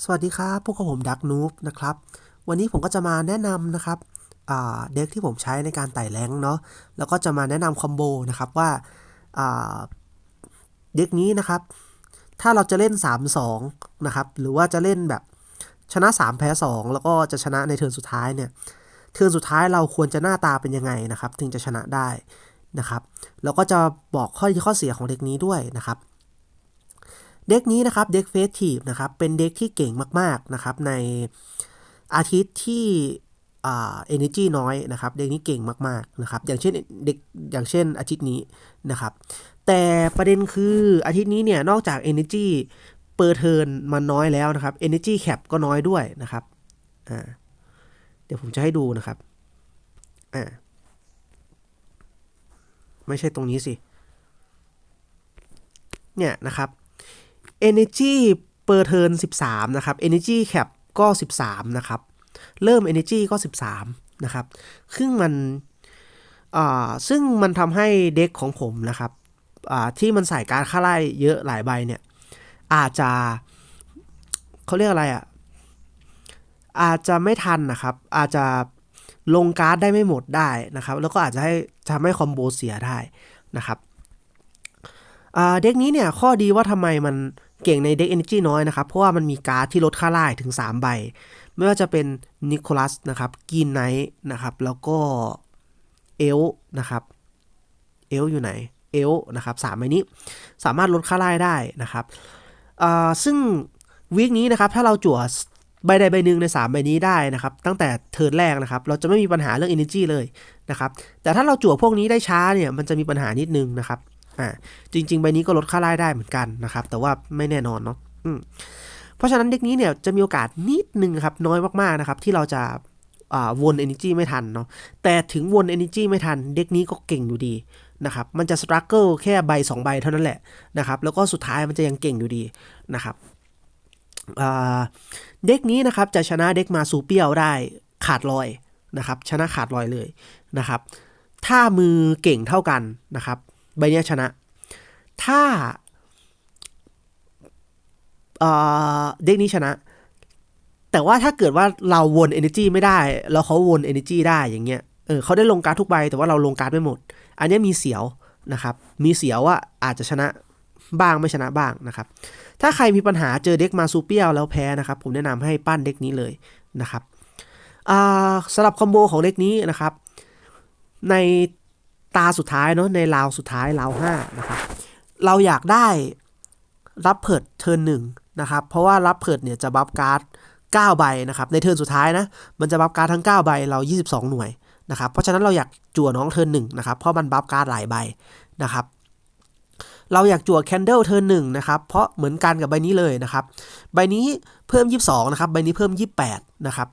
สวัสดีครับพวกผมดักนูบนะครับ วันนี้ผมก็จะมาแนะนำนะครับเด็กที่ผมใช้ในการไต่แรงเนาะ แล้วก็จะมาแนะนำคอมโบนะครับว่าอ่าเด็กนี้นะครับ ถ้าเราจะเล่น 3-2 นะครับ หรือว่าจะเล่นแบบชนะ 3 แพ้ 2 แล้วก็จะชนะในเทิร์นสุดท้ายเนี่ย เทิร์นสุดท้ายเราควรจะหน้าตาเป็นยังไงนะครับ ถึงจะชนะได้นะครับ แล้วก็จะบอกข้อดีข้อเสียของเด็กนี้ด้วยนะครับ เด็กนี้นะครับเด็กเฟสทีฟนะครับเป็นเด็กที่เก่งมากๆนะครับในอาทิตย์ที่เอ่า energy น้อยนะครับ เด็กนี้เก่งมากๆนะครับ อย่างเช่นเด็กอย่างเช่นอาทิตย์นี้นะครับ แต่ประเด็นคืออาทิตย์นี้เนี่ยนอกจาก energy เปอร์เทิร์นมันน้อยแล้วนะครับ energy cap ก็น้อยด้วยนะครับอ่าเดี๋ยวผมจะให้ดูนะครับอ่าไม่ใช่ตรงนี้สิ เนี่ยนะครับ Energy per turn 13 นะครับ Energy cap ก็ 13 นะครับ เริ่ม Energy ก็ 13 นะครับ ซึ่งมันซึ่งมันทำให้เด็กของผมนะครับที่มันใส่การค่าไล่เยอะหลายใบเนี่ย อาจจะเขาเรียกอะไรอะ่ะ อาจจะไม่ทันนะครับ อาจจะลงการ์ดได้ไม่หมดได้นะครับ แล้วก็อาจจะให้ทำให้คอมโบเสียได้นะครับเด็กนี้เนี่ยข้อดีว่าทำไมมัน เก่งในเด็ก Energy น้อยนะครับ เพราะว่ามันมีการ์ดที่ลดค่าไล่ถึง 3 ใบ ไม่ว่าจะเป็นนิโคลัสนะครับกินไนท์นะครับ แล้วก็เอลนะครับเอลอยู่ไหนเอลนะครับสามใบนี้สามารถลดค่าไล่ได้นะครับซึ่งวีคนี้นะครับถ้าเราจั่วใบใดใบหนึ่งใน 3 ใบนี้ได้นะครับ ตั้งแต่เทิร์นแรกนะครับ เราจะไม่มีปัญหาเรื่อง Energy เลยนะครับ แต่ถ้าเราจั่วพวกนี้ได้ช้าเนี่ย มันจะมีปัญหานิดนึงนะครับ อ่าจริง ๆ ใบนี้ก็ลดค่าไล่ได้เหมือนกันนะครับ แต่ว่าไม่แน่นอนเนาะอืมเพราะฉะนั้นเด็กนี้เนี่ยจะมีโอกาสนิดนึงครับน้อยมากๆนะครับ ที่เราจะอ่าวน energy ไม่ทันเนาะแต่ถึงวน energy ไม่ทัน เด็กนี้ก็เก่งอยู่ดีนะครับมันจะ struggle แค่ใบ 2 ใบเท่านั้นแหละนะครับแล้วก็สุดท้ายมันจะยังเก่งอยู่ดีนะครับเด็กนี้นะครับจะชนะเด็กมาซูเปียวได้ขาดลอยนะครับชนะขาดลอยเลยนะครับถ้ามือเก่งเท่ากันนะครับ ใบเนี้ยชนะ ถ้าเอ่อเด็กนี้ชนะ แต่ว่าถ้าเกิดว่าเราวน energy ไม่ได้ แล้วเขาวน energy ได้อย่างเงี้ยเออเขาได้ลงการ์ดทุกใบ แต่ว่าเราลงการ์ดไม่หมด อันเนี้ยมีเสียวนะครับ มีเสียวว่าอาจจะชนะบ้างไม่ชนะบ้างนะครับ ถ้าใครมีปัญหาเจอเด็กมาซูเปียลแล้วแพ้นะครับ ผมแนะนำให้ปั้นเด็กนี้เลยนะครับอ่าสำหรับคอมโบของเด็กนี้นะครับ ใน ตาสุดท้ายเนาะในราวสุดท้ายราวห้านะครับเราอยากได้รับเพิดเทิร์นหนึ่งนะครับเพราะว่ารับเพิดเนี่ยจะบัฟการ์ด9ใบนะครับในเทิร์นสุดท้ายนะมันจะบัฟการ์ดทั้ง 9 ใบเรา 22 หน่วยนะครับเพราะฉะนั้นเราอยากจั่วน้องเทิร์นหนึ่งนะครับเพราะมันบัฟการ์ดหลายใบนะครับเราอยากจั่วแคนเดิลเทิร์นหนึ่งนะครับเพราะเหมือนกันกับใบนี้เลยนะครับใบนี้เพิ่ม 22นะครับใบนี้เพิ่ม 28นะครับ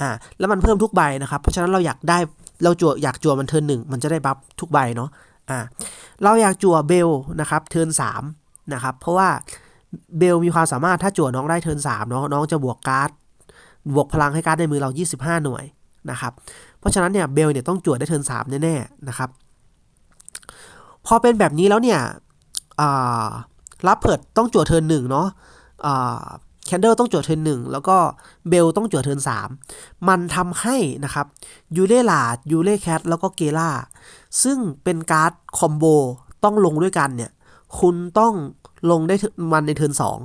อ่าแล้วมันเพิ่มทุกใบนะครับเพราะฉะนั้นเราอยากได้ เราจั่วอยากจั่วมันเทิร์นหนึ่งมันจะได้บัฟทุกใบเนาะอ่าเราอยากจั่วเบลนะครับเทิร์นสามนะครับเพราะว่าเบลมีความสามารถถ้าจั่วน้องได้เทิร์นสามเนาะน้องจะบวกการ์ดบวกพลังให้การ์ดในมือเรา 25 หน่วยนะครับเพราะฉะนั้นเนี่ยเบลเนี่ยต้องจั่วได้เทิร์นสามแน่ๆนะครับพอเป็นแบบนี้แล้วเนี่ยรับเพิดต้องจั่วเทิร์นหนึ่งเนาะ แคนเดลต้องจั่วเทิร์นหนึ่งแล้วก็เบลต้องจั่วเทิร์นสามมันทำให้นะครับยูเล่ลาดยูเล่แคทแล้วก็เกล่าซึ่งเป็นการ์ดคอมโบต้องลงด้วยกันเนี่ย คุณต้องลงได้มันในเทิร์นสอง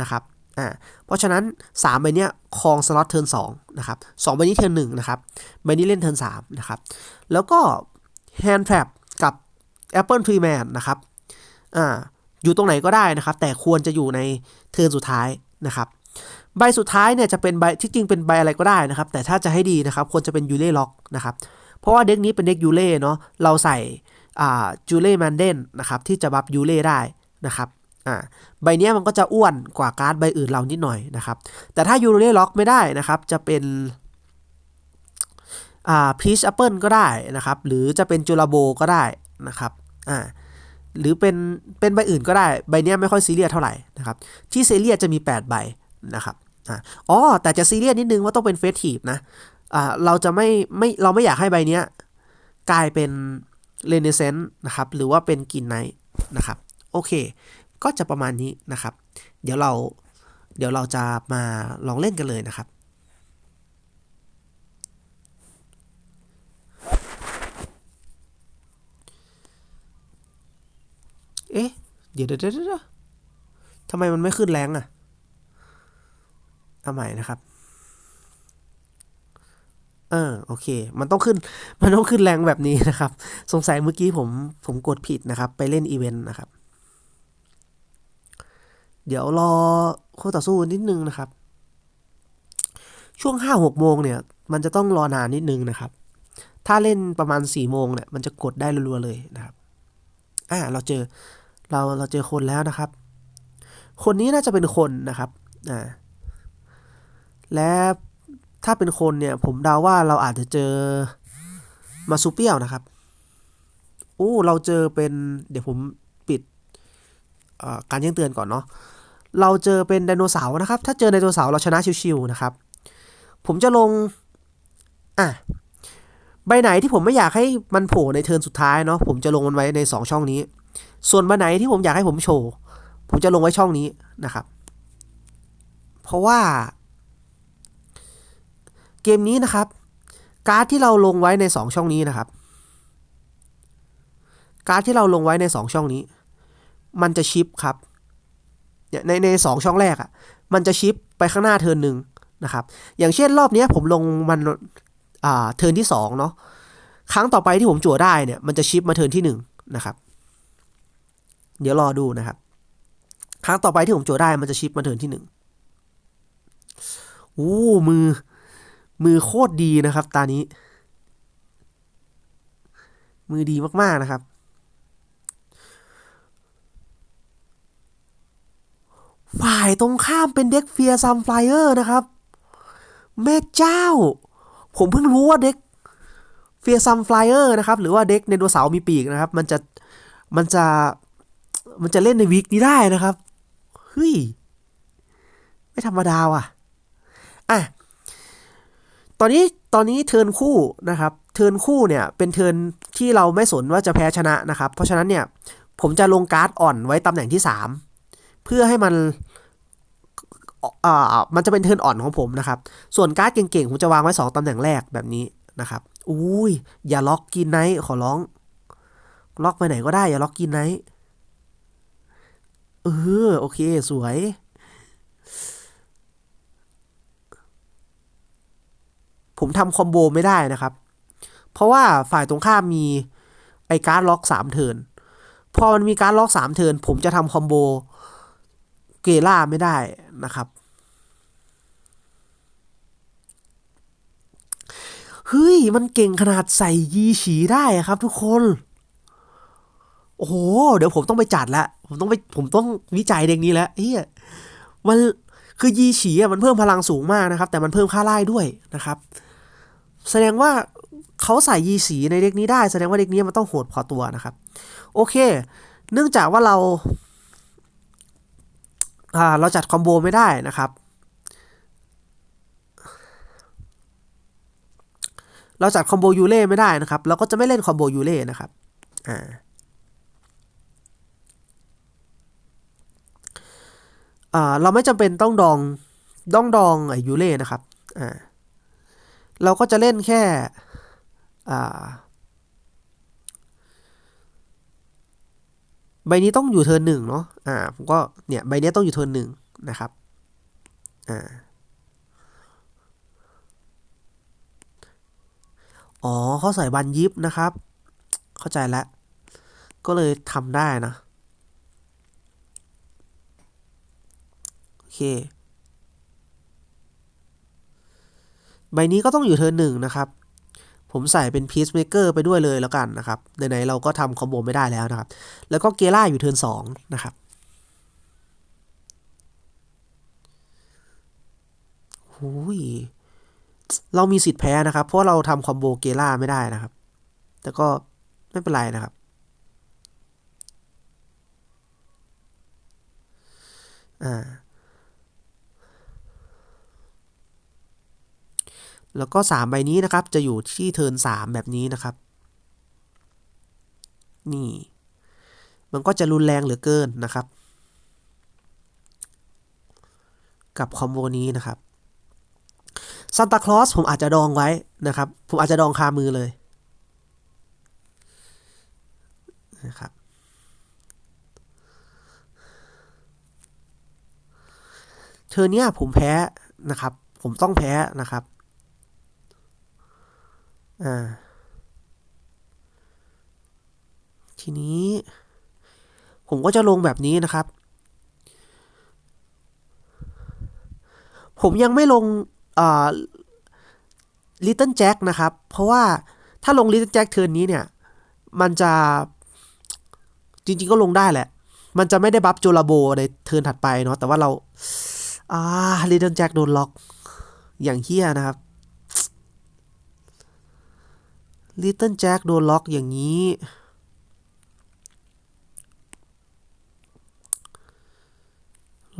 นะครับอ่าเพราะฉะนั้น 3 ใบเนี้ยครองสล็อตเทิร์นสองนะครับสองใบนี้เทิร์นหนึ่งนะครับใบนี้เล่นเทิร์นสามนะครับแล้วก็ Hand Trap กับ Apple Tree Man นะครับอ่าอยู่ตรงไหนก็ได้นะครับ แต่ควรจะอยู่ในเทิร์นสุดท้าย นะครับใบสุดท้ายเนี่ยจะเป็นใบที่จริงเป็นใบอะไรก็ได้นะครับ แต่ถ้าจะให้ดีนะครับควรจะเป็นยูเล่ล็อกนะครับเพราะว่าเด็กนี้เป็นเด็กยูเล่เนาะเราใส่จูเล่แมนเดนนะครับที่จะบัฟยูเล่ได้นะครับอ่าใบเนี้ยมันก็จะอ้วนกว่าการ์ดใบอื่นเรานิดหน่อยนะครับ แต่ถ้ายูเล่ล็อกไม่ได้นะครับ จะเป็นอ่าพีชแอปเปิลก็ได้นะครับ หรือจะเป็นจูราโบก็ได้นะครับอ่า หรือเป็นเป็นใบอื่นก็ได้ใบเนี้ยไม่ค่อยซีเรียสเท่าไหร่นะครับที่ซีเรียสจะมี 8 ใบนะครับอ๋อแต่จะซีเรียสนิดนึงว่าต้องเป็นเฟสทีฟนะอ่าเราจะไม่ไม่เราไม่อยากให้ใบเนี้ยกลายเป็นเรเนเซนต์นะครับหรือว่าเป็นกินไนท์นะครับโอเค ก็จะประมาณนี้นะครับ เดี๋ยวเราเดี๋ยวเราจะมาลองเล่นกันเลยนะครับ เอ๊ะ เดี๋ยวเดี๋ยวเดี๋ยวทำไมมันไม่ขึ้นแรงอะเอาใหม่นะครับ เออโอเค มันต้องขึ้น มันต้องขึ้นแรงแบบนี้นะครับ สงสัยเมื่อกี้ผมผมกดผิดนะครับ ไปเล่นอีเวนต์นะครับ เดี๋ยวรอคู่ต่อสู้นิดนึงนะครับ ช่วงห้าหกโมงเนี่ย มันจะต้องรอนานนิดนึงนะครับ ถ้าเล่นประมาณสี่โมงเนี่ย มันจะกดได้รัวๆเลยนะครับ อ่า เราเจอ เราเราเจอคนแล้วนะครับ คนนี้น่าจะเป็นคนนะครับอ่าและถ้าเป็นคนเนี่ยผมเดาว่าเราอาจจะเจอมาซูเปียวนะครับโอ้เราเจอเป็นเดี๋ยวผมปิดการแจ้งเตือนก่อนเนาะเราเจอเป็นไดโนเสาร์นะครับ ถ้าเจอไดโนเสาร์เราชนะชิวๆนะครับ ผมจะลงอะใบไหนที่ผมไม่อยากให้มันโผล่ในเทิร์นสุดท้ายเนาะผมจะลงมันไว้ใน 2 ช่องนี้ ส่วนใบไหนที่ผมอยากให้ผมโชว์ ผมจะลงไว้ช่องนี้นะครับ เพราะว่า เกมนี้นะครับ การ์ดที่เราลงไว้ใน 2 ช่องนี้นะครับ การ์ดที่เราลงไว้ใน 2 ช่องนี้ มันจะชิปครับในในสองช่องแรกอะ่ะ มันจะชิปไปข้างหน้าเทิร์นหนึ่งนะครับ อย่างเช่นรอบนี้ผมลงมันอ่าเทิร์นที่สองเนาะครั้งต่อไปที่ผมจั่วได้เนี่ยมันจะชิปมาเทิร์นที่หนึ่งนะครับ เดี๋ยวรอดูนะครับ ครั้งต่อไปที่ผมโจได้มันจะชิปมาเทิร์นที่หนึ่งโอ้มือ มือโคตรดีนะครับ ตานี้ มือดีมากๆนะครับ ฝ่ายตรงข้ามเป็นเด็กเฟียซัมไฟเออร์นะครับ แม่เจ้า ผมเพิ่งรู้ว่าเด็กเฟียซัมไฟเออร์นะครับ หรือว่าเด็กในตัวเสาร์มีปีกนะครับ มันจะมันจะ มันจะเล่นในวีคนี้ได้นะครับ เฮ้ย ไม่ธรรมดาว่ะ อะ ตอนนี้ตอนนี้เทิร์นคู่นะครับ เทิร์นคู่เนี่ยเป็นเทิร์นที่เราไม่สนว่าจะแพ้ชนะนะครับ เพราะฉะนั้นเนี่ย ผมจะลงการ์ดอ่อนไว้ตำแหน่งที่ 3 เพื่อให้มันอ่ามันจะเป็นเทิร์นอ่อนของผมนะครับ ส่วนการ์ดเก่งๆ ผมจะวางไว้ 2ตำแหน่งแรกแบบนี้นะครับ อุ้ย อย่าล็อกกินไนท์ขอร้อง ล็อกไปไหนก็ได้อย่าล็อกกินไนท์ เออ โอเค สวย ผมทำคอมโบไม่ได้นะครับ เพราะว่าฝ่ายตรงข้ามมีไอการ์ดล็อกสามเทินพอมันมีการดล็อกสามเทินผมจะทำคอมโบเกล่าไม่ได้นะครับ เฮ้ย มันเก่งขนาดใส่ยีฉีได้ครับทุกคน โอ้โห เดี๋ยวผมต้องไปจัดละ ผมต้องไปผมต้องวิจัยเด็กนี้แล้วเฮียมันคือยีฉีอะมันเพิ่มพลังสูงมากนะครับ แต่มันเพิ่มค่าไล่ด้วยนะครับ แสดงว่าเขาใส่ยีสีในเด็กนี้ได้ แสดงว่าเด็กนี้มันต้องโหดพอตัวนะครับ โอเค เนื่องจากว่าเราอ่าเราจัดคอมโบไม่ได้นะครับ เราจัดคอมโบยูเล่ไม่ได้นะครับ เราก็จะไม่เล่นคอมโบยูเล่นะครับ อ่า อ่าเราไม่จำเป็นต้องดองดองดองไอยูเล่นะครับอ่าเราก็จะเล่นแค่อ่าใบนี้ต้องอยู่เทิร์นหนึ่งเนาะอ่าผมก็เนี่ยใบนี้ต้องอยู่เทิร์นหนึ่งนะครับอ่าอ๋อเขาใส่บันยิบนะครับ เข้าใจแล้ว ก็เลยทำได้นะ โอ เค ใบนี้ก็ต้องอยู่เทิร์นหนึ่งนะครับ ผมใส่เป็นพีซเมเกอร์ไปด้วยเลยแล้วกันนะครับ ไหนๆเราก็ทำคอมโบไม่ได้แล้วนะครับ แล้วก็เกล่าอยู่เทิร์นสองนะครับหุยเรามีสิทธิ์แพ้นะครับ เพราะเราทำคอมโบเกล่าไม่ได้นะครับ แต่ก็ไม่เป็นไรนะครับอ่า แล้วก็ 3 ใบนี้นะครับ จะอยู่ที่เทิร์น3แบบนี้นะครับ นี่ มันก็จะรุนแรงเหลือเกินนะครับ กับคอมโบนี้นะครับซันตาคลอสผมอาจจะดองไว้นะครับ ผมอาจจะดองคามือเลยนะครับเธอเนี่ยผมแพ้นะครับ ผมต้องแพ้นะครับ อ่า ทีนี้ ผมก็จะลงแบบนี้นะครับ ผมยังไม่ลงอ่าลิตเติ้ลแจ็คนะครับ เพราะว่าถ้าลงลิตเติ้ลแจ็คเทิร์นนี้เนี่ย มันจะจริง ๆ ก็ลงได้แหละ มันจะไม่ได้บัฟโจลาโบในเทิร์นถัดไปเนาะ แต่ว่าเรา อ่าลิตเติ้ลแจ็คโดนล็อก อย่างเฮี้ยนะครับ ลิตเติ้ลแจ็คโดนล็อกอย่างนี้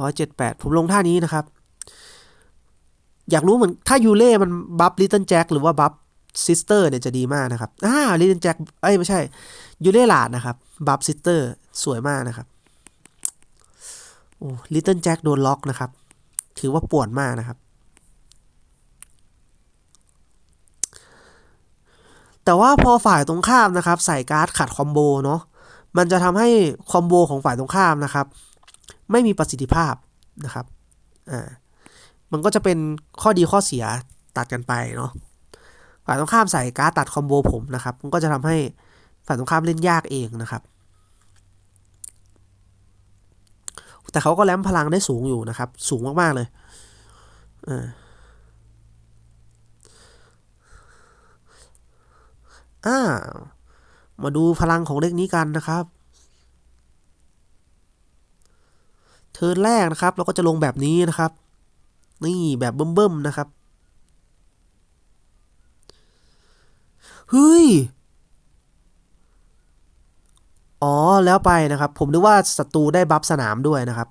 ร้อยเจ็ดแปดผมลงท่านี้นะครับ อยากรู้เหมือนถ้ายูเล่มันบัฟลิตเติ้ลแจ็คหรือว่าบัฟซิสเตอร์เนี่ยจะดีมากนะครับ อ่าลิตเติ้ลแจ็คเอ้ยไม่ใช่ ยูเล่หลาดนะครับ บัฟซิสเตอร์สวยมากนะครับ โอ้ลิตเติ้ลแจ็คโดนล็อกนะครับ ถือว่าปวนมากนะครับ แต่ว่าพอฝ่ายตรงข้ามนะครับ ใส่การ์ดขัดคอมโบเนาะมันจะทำให้คอมโบของฝ่ายตรงข้ามนะครับ ไม่มีประสิทธิภาพนะครับอ่ามันก็จะเป็นข้อดีข้อเสียตัดกันไปเนาะฝ่ายตรงข้ามใส่การ์ดตัดคอมโบผมนะครับ มันก็จะทำให้ฝ่ายตรงข้ามเล่นยากเองนะครับแต่เขาก็แลมพลังได้สูงอยู่นะครับ สูงมาก ๆ เลยอ่า อ่า มาดูพลังของเด็กนี้กันนะครับ เทิร์นแรกนะครับ เราก็จะลงแบบนี้นะครับ นี่แบบเบิ่มๆนะครับ เฮ้ย อ๋อแล้วไปนะครับ ผมนึกว่าศัตรูได้บัฟสนามด้วยนะครับ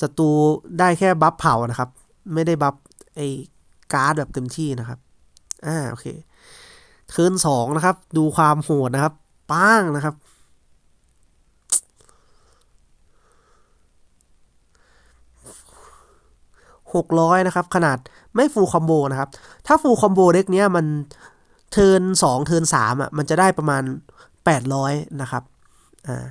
ศัตรูได้แค่บัฟเผานะครับ ไม่ได้บัฟไอ้การ์ดแบบเต็มที่นะครับ อ่า โอเค เทิร์นสองนะครับ ดูความโหดนะครับ ป้างนะครับ หกร้อยนะครับ ขนาดไม่ฟูลคอมโบนะครับ ถ้าฟูลคอมโบเด็กเนี้ยมันเทิร์นสองเทิร์นสามอะ มันจะได้ประมาณแปดร้อยนะครับ อ่า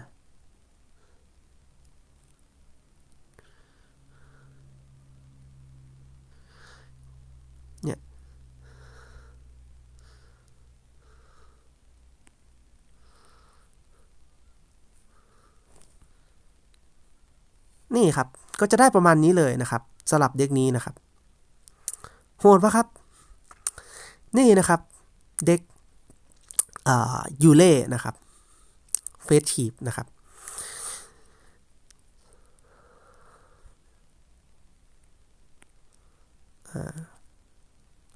นี่ครับ ก็จะได้ประมาณนี้เลยนะครับสลับเด็กนี้นะครับ โหดปะครับ นี่นะครับ เด็กยูเล่นะครับเฟสทีฟนะครับ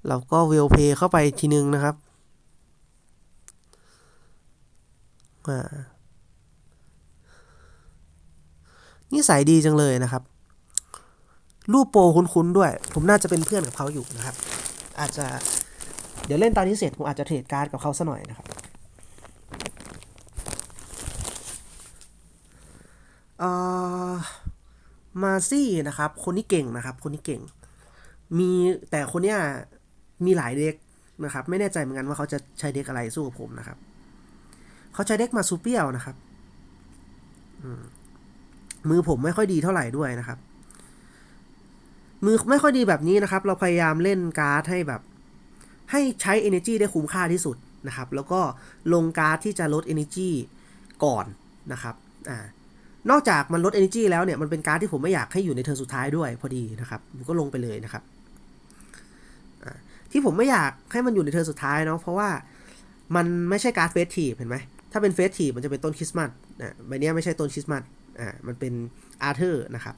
เราก็เวลเพย์เข้าไปทีนึงนะครับ อ่า นิสัยดีจังเลยนะครับ รูปโปรคุ้นๆด้วย ผมน่าจะเป็นเพื่อนกับเขาอยู่นะครับ อาจจะเดี๋ยวเล่นตอนนี้เสร็จผมอาจจะเทรดการ์ดกับเขาซะหน่อยนะครับอ่อมาซี่นะครับ คนนี้เก่งนะครับ คนนี้เก่ง มีแต่คนเนี้ยมีหลายเด็กนะครับ ไม่แน่ใจเหมือนกันว่าเขาจะใช้เด็กอะไรสู้กับผมนะครับ เขาใช้เด็กมาซูเปียวนะครับมืม มือผมไม่ค่อยดีเท่าไหร่ด้วยนะครับ มือไม่ค่อยดีแบบนี้นะครับ เราพยายามเล่นการ์ดให้แบบ ให้ใช้ energy ได้คุ้มค่าที่สุดนะครับ แล้วก็ลงการ์ดที่จะลด energy ก่อนนะครับอ่านอกจากมันลด energy แล้วเนี่ยมันเป็นการ์ดที่ผมไม่อยากให้อยู่ในเทิร์นสุดท้ายด้วยพอดีนะครับก็ลงไปเลยนะครับที่ผมไม่อยากให้มันอยู่ในเทิร์นสุดท้ายเนาะเพราะว่ามันไม่ใช่การ์ดเฟสทีฟเห็นไหมถ้าเป็นเฟสทีฟมันจะเป็นต้นคริสต์มาสอ่าใบนี้ไม่ใช่ต้นคริสต์มาส อ่ามันเป็นอาร์เธอร์นะครับ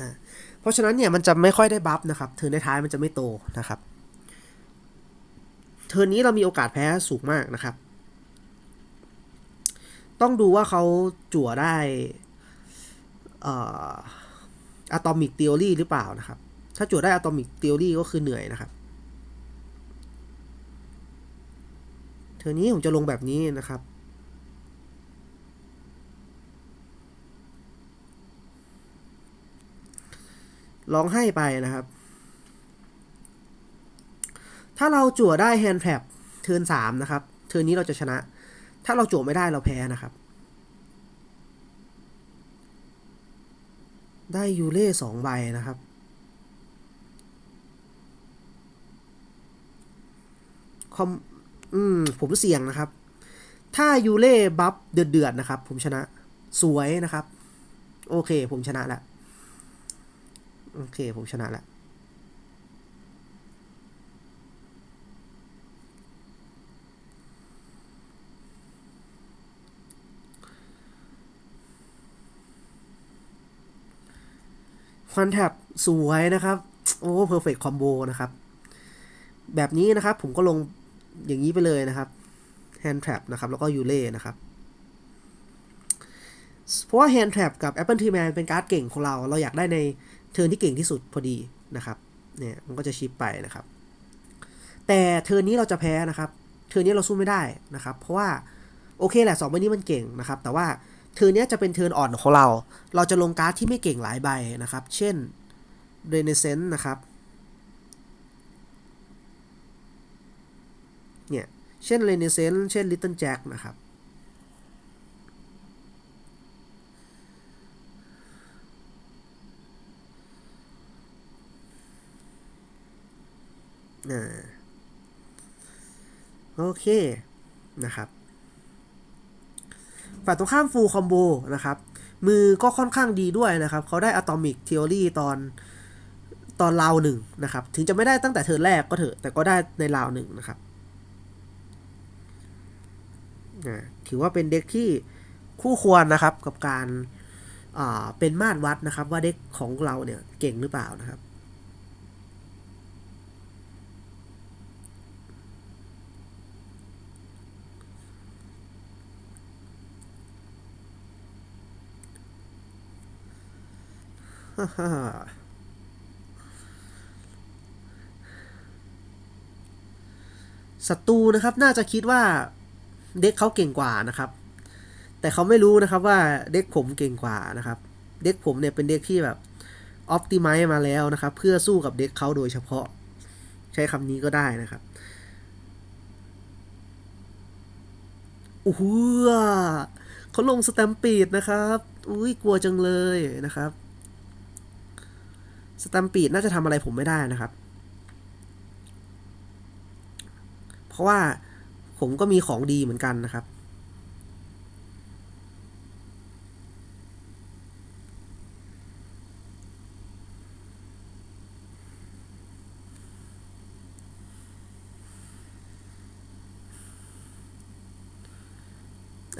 อ่าเพราะฉะนั้นเนี่ยมันจะไม่ค่อยได้บัฟนะครับเทิร์นท้ายมันจะไม่โตนะครับเทิร์นนี้เรามีโอกาสแพ้สูงมากนะครับ ต้องดูว่าเขาจั่วได้อะตอมิก t ท o รีหรือเปล่านะครับ ถ้าจั่วได้อะตอมิก t ท o รีก็คือเหนื่อยนะครับเทอร์นี้ผมจะลงแบบนี้นะครับ ลองให้ไปนะครับ ถ้าเราจั่วได้แฮนด์แทร็เทิร์นสามนะครับ เทิร์นนี้เราจะชนะ ถ้าเราจั่วไม่ได้เราแพ้นะครับ ได้ยูเล่สองใบนะครับ คอม อืม ผมเสี่ยงนะครับ ถ้ายูเล่บัฟเดือดๆนะครับ ผมชนะ สวยนะครับ โอเค ผมชนะแล้ว โอเค ผมชนะแล้วคอนแทบสวยนะครับ โอ้เพอร์เฟกต์คอมโบนะครับ แบบนี้นะครับผมก็ลงอย่างนี้ไปเลยนะครับ Hand Trap นะครับ แล้วก็ยูเล่นะครับ เพราะว่า Hand Trap กับ Apple Tree Man เป็นการ์ดเก่งของเรา เราอยากได้ใน เทิร์นที่เก่งที่สุดพอดีนะครับเนี่ยมันก็จะชิปไปนะครับ แต่เทิร์นนี้เราจะแพ้นะครับเทิร์นนี้เราสู้ไม่ได้นะครับ เพราะว่าโอเคแหละสองใบนี้มันเก่งนะครับ แต่ว่าเทิร์นนี้จะเป็นเทิร์นอ่อนของเรา เราจะลงการ์ดที่ไม่เก่งหลายใบนะครับ เช่น Renaissance นะครับเนี่ยเช่น Renaissance เช่น Little Jack นะครับ อ่าโอเคนะครับฝ่ายตรงข้ามฟูลคอมโบนะครับ มือก็ค่อนข้างดีด้วยนะครับ เขาได้อะตอมิกเทอรีตอนตอนราวหนึ่งนะครับ ถึงจะไม่ได้ตั้งแต่เทิร์นแรกก็เถอะ แต่ก็ได้ในราวหนึ่งนะครับ ถือว่าเป็นเด็กที่คู่ควรนะครับกับการเป็นมาตรวัดนะครับ ว่าเด็กของเราเนี่ยเก่งหรือเปล่านะครับ ฮ่าฮ่าศัตรูนะครับน่าจะคิดว่าเด็กเขาเก่งกว่านะครับ แต่เขาไม่รู้นะครับว่าเด็กผมเก่งกว่านะครับ เด็กผมเนี่ยเป็นเด็กที่แบบออ t ติไม e มาแล้วนะครับ เพื่อสู้กับเด็กเขาโดยเฉพาะ ใช้คำนี้ก็ได้นะครับโอ้โหเขาลงสแตมปีดนะครับ อุ้ยกลัวจังเลยนะครับ สแตมปีดน่าจะทำอะไรผมไม่ได้นะครับ เพราะว่าผมก็มีของดีเหมือนกันนะครับ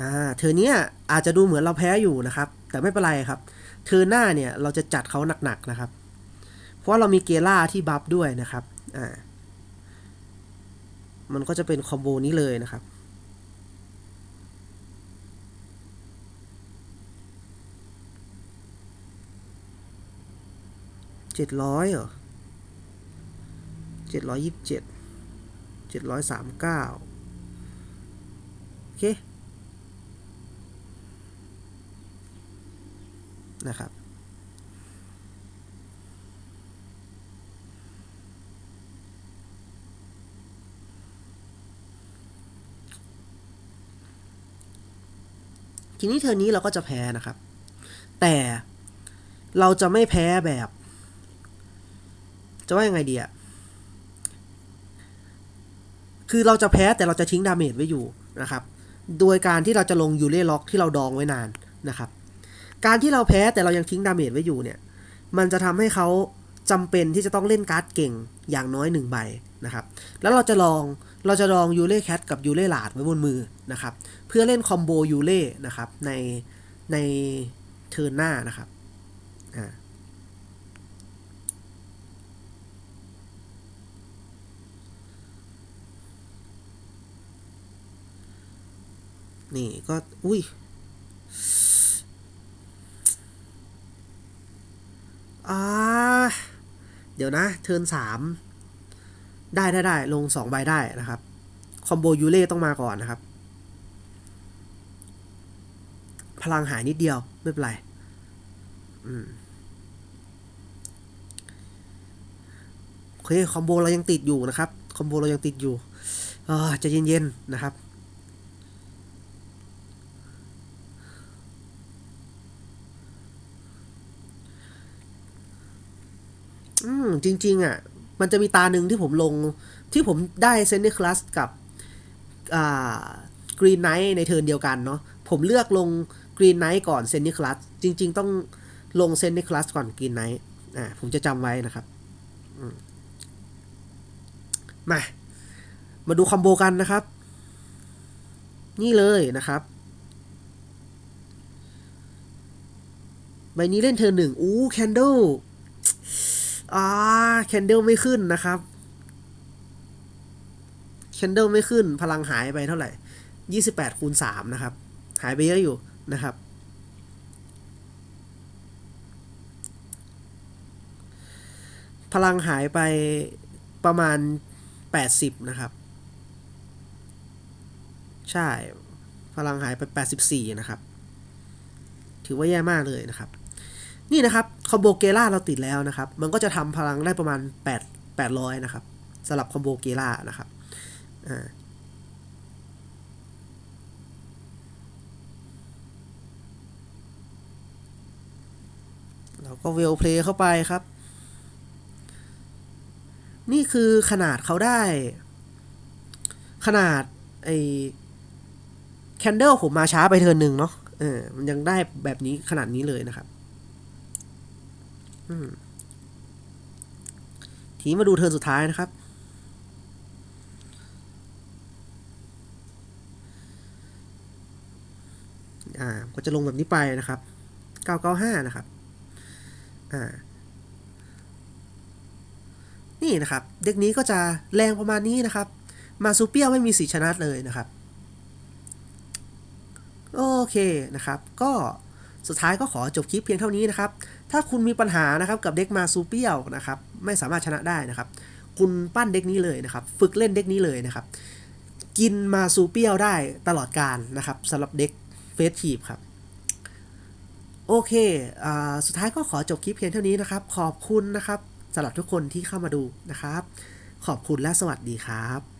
อ่า เธอเนี้ยอาจจะดูเหมือนเราแพ้อยู่นะครับ แต่ไม่เป็นไรครับ เธอหน้าเนี่ยเราจะจัดเขาหนักๆนะครับ เพราะว่าเรามีเกล่าที่บัฟด้วยนะครับอ่ามันก็จะเป็นคอมโบนี้เลยนะครับเจ็ดร้อยเหรอเจ็ดร้อยยี่สิบเจ็ดเจ็ดร้อยสามเก้าโอเคนะครับ ทีนี้เทอร์นี้เราก็จะแพ้นะครับ แต่เราจะไม่แพ้แบบ จะว่ายังไงดีอะคือเราจะแพ้แต่เราจะทิ้งดาเมจไว้อยู่นะครับ โดยการที่เราจะลงยูเล่ล็อกที่เราดองไว้นานนะครับ การที่เราแพ้แต่เรายังทิ้งดาเมจไว้อยู่เนี่ย มันจะทำให้เขา จำเป็นที่จะต้องเล่นการ์ดเก่งอย่างน้อยหนึ่งใบนะครับ แล้วเราจะลองเราจะลองยูเล่แคทกับยูเล่หลาดไว้บนมือนะครับ เพื่อเล่นคอมโบยูเล่นะครับในในเทิร์นหน้านะครับอ่านี่ก็อุ้ยอ่า เดี๋ยวนะ เทิร์นสามได้ได้ได้ลงสองใบได้นะครับ คอมโบยูเล่ต้องมาก่อนนะครับ พลังหายนิดเดียว ไม่เป็นไรอืมคอมโบเรายังติดอยู่นะครับ คอมโบเรายังติดอยู่อ่าใจะเย็นๆนะครับ จริง ๆอะมันจะมีตาหนึ่งที่ผมลงที่ผมได้เซนเนคลัสกับอ่ากรีนไนท์ในเทิร์นเดียวกันเนาะผมเลือกลงกรีนไนท์ก่อนเซนนิคลัสจริง ๆ ต้องลงเซนนิคลัสก่อนกรีนไนท์อ่าผมจะจำไว้นะครับมมา มาดูคอมโบกันนะครับ นี่เลยนะครับใบนี้เล่นเทิร์นหนึ่งอู้แคนเดล อ่าแคนเดลไม่ขึ้นนะครับแคนเดลไม่ขึ้น พลังหายไปเท่าไหร่ 28คูณ3นะครับ หายไปเยอะอยู่นะครับ พลังหายไปประมาณ 80 นะครับ ใช่ พลังหายไป 84 นะครับ ถือว่าแย่มากเลยนะครับ นี่นะครับคอมโบเกล่าเราติดแล้วนะครับ มันก็จะทำพลังได้ประมาณ 8 800 นะครับสำหรับคอมโบเกล่านะครับอ่าเราก็เวลเพลย์เข้าไปครับ นี่คือขนาดเขาได้ ขนาดไอแคนเดลผมมาช้าไปเทินหนึ่งเนาะเออมันยังได้แบบนี้ขนาดนี้เลยนะครับ ทีมาดูเทิร์นสุดท้ายนะครับ อ่า ก็จะลงแบบนี้ไปนะครับ 995 นะครับ อ่า นี่นะครับ เด็กนี้ก็จะแรงประมาณนี้นะครับ มาซูเปียไม่มีสีชนะเลยนะครับ โอเคนะครับ ก็สุดท้ายก็ขอจบคลิปเพียงเท่านี้นะครับ ถ้าคุณมีปัญหานะครับกับเด็กมาซูเปียวนะครับไม่สามารถชนะได้นะครับ คุณปั้นเด็กนี้เลยนะครับ ฝึกเล่นเด็กนี้เลยนะครับ กินมาซูเปียวได้ตลอดการนะครับสำหรับเด็กเฟสทีฟครับโอเคอสุดท้ายก็ขอจบคลิปเพียงเท่านี้นะครับ ขอบคุณนะครับสำหรับทุกคนที่เข้ามาดูนะครับ ขอบคุณและสวัสดีครับ